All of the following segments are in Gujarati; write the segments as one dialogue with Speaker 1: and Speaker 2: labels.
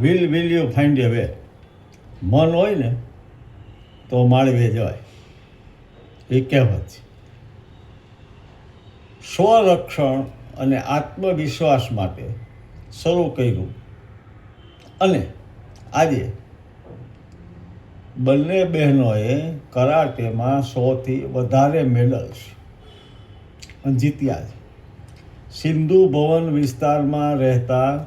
Speaker 1: Will will you find a way મન હોય ને, તો માળવે જવાય. એ કહેવત છે. સ્વરક્ષણ અને આત્મવિશ્વાસ માટે શરૂ કર્યું. અને આજે બંને બહેનોએ કરાટેમાં સોથી વધારે મેડલ્સ જીત્યા છે. સિંધુ ભવન વિસ્તારમાં રહેતા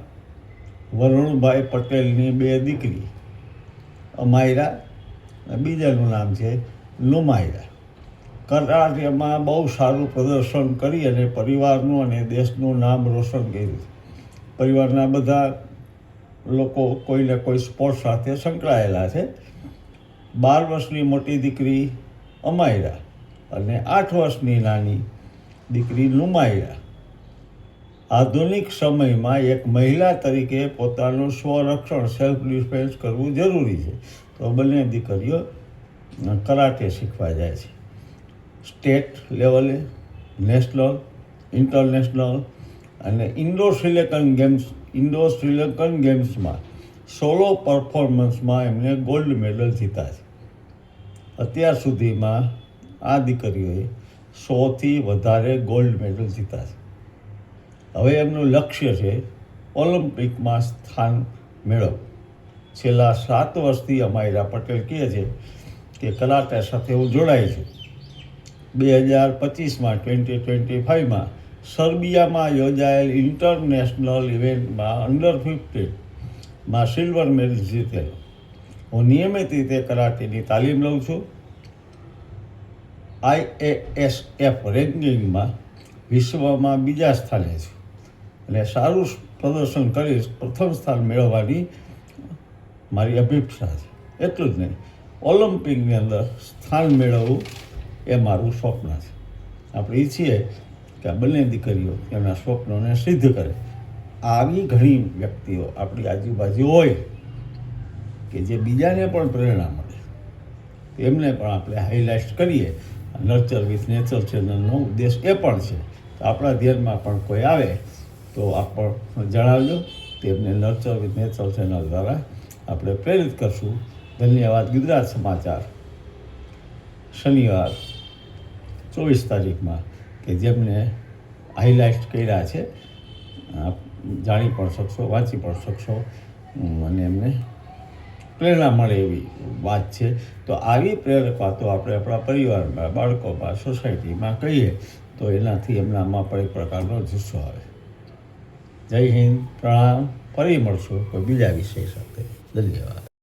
Speaker 1: વરુણભાઈ પટેલની બે દીકરી, અમાયરા અને બીજાનું નામ છે લુમાયરા. કરાટેમાં બહુ સારું પ્રદર્શન કરી અને પરિવારનું અને દેશનું નામ રોશન કર્યું. પરિવારના બધા લોકો કોઈને કોઈ સ્પોર્ટ્સ સાથે સંકળાયેલા છે. બાર વર્ષની મોટી દીકરી અમાયરા અને આઠ વર્ષની નાની દીકરી લુમાયરા. આધુનિક સમયમાં એક મહિલા તરીકે પોતાનું સ્વરક્ષણ સેલ્ફ ડિફેન્સ કરવું જરૂરી છે. તો બંને દીકરીઓ કરાટે શીખવા જાય છે. સ્ટેટ લેવલે, નેશનલ, ઇન્ટરનેશનલ અને Indo Sri Lankan games Indo Sri Lankan ગેમ્સમાં સોલો પરફોર્મન્સમાં એમને ગોલ્ડ મેડલ જીતા છે. અત્યાર સુધીમાં આ દીકરીઓએ સોથી વધારે ગોલ્ડ મેડલ જીતા છે. હવે એમનું લક્ષ્ય છે ઓલિમ્પિકમાં સ્થાન મેળવવું. છેલ્લા સાત વર્ષથી અમાયરા પટેલ કહે છે કે કરાટે સાથે હું જોડાય છું. બે હજાર પચીસમાં, ટ્વેન્ટી ટ્વેન્ટી ફાઇવમાં સર્બિયામાં યોજાયેલ ઇન્ટરનેશનલ ઇવેન્ટમાં અંડર ફિફ્ટીનમાં સિલ્વર મેડલ જીતેલો. હું નિયમિત રીતે કરાટેની તાલીમ લઉં છું. આઈએએસએફ રેન્કિંગમાં વિશ્વમાં બીજા સ્થાને છું. અને સારું પ્રદર્શન કરીશ, પ્રથમ સ્થાન મેળવવાની મારી અભિપ્સા છે. એટલું જ નહીં, ઓલિમ્પિકની અંદર સ્થાન મેળવવું એ મારું સ્વપ્ન છે. આપણે ઈચ્છીએ કે આ બંને દીકરીઓ એમના સ્વપ્નોને સિદ્ધ કરે. આવી ઘણી વ્યક્તિઓ આપણી આજુબાજુ હોય કે જે બીજાને પણ પ્રેરણા મળે. એમને પણ આપણે હાઇલાઇટ કરીએ. નર્ચર વિથ નેચર ચેનલનો ઉદ્દેશ એ પણ છે. આપણા ધ્યાનમાં પણ કોઈ આવે તો આપ પણ જણાવજો તેમને નર્ચર વિથ નેચર ચેનલ દ્વારા આપણે પ્રેરિત કરશું. ધન્યવાદ, ગુજરાત સમાચાર. શનિવાર, ચોવીસ તારીખમાં કે જેમને હાઇલાઇટ કર્યા છે, આપ જાણી પણ શકશો, વાંચી પણ શકશો અને એમને પ્રેરણા મળે એવી વાત છે. તો આવી પ્રેરક વાતો આપણે આપણા પરિવારમાં, બાળકોમાં સોસાયટીમાં કહીએ તો એનાથી એમનામાં પણ એક પ્રકારનો જુસ્સો આવે. જય હિન્દ પ્રણામ. ફરી મળશું કોઈ બીજા વિષય સાથે. ધન્યવાદ.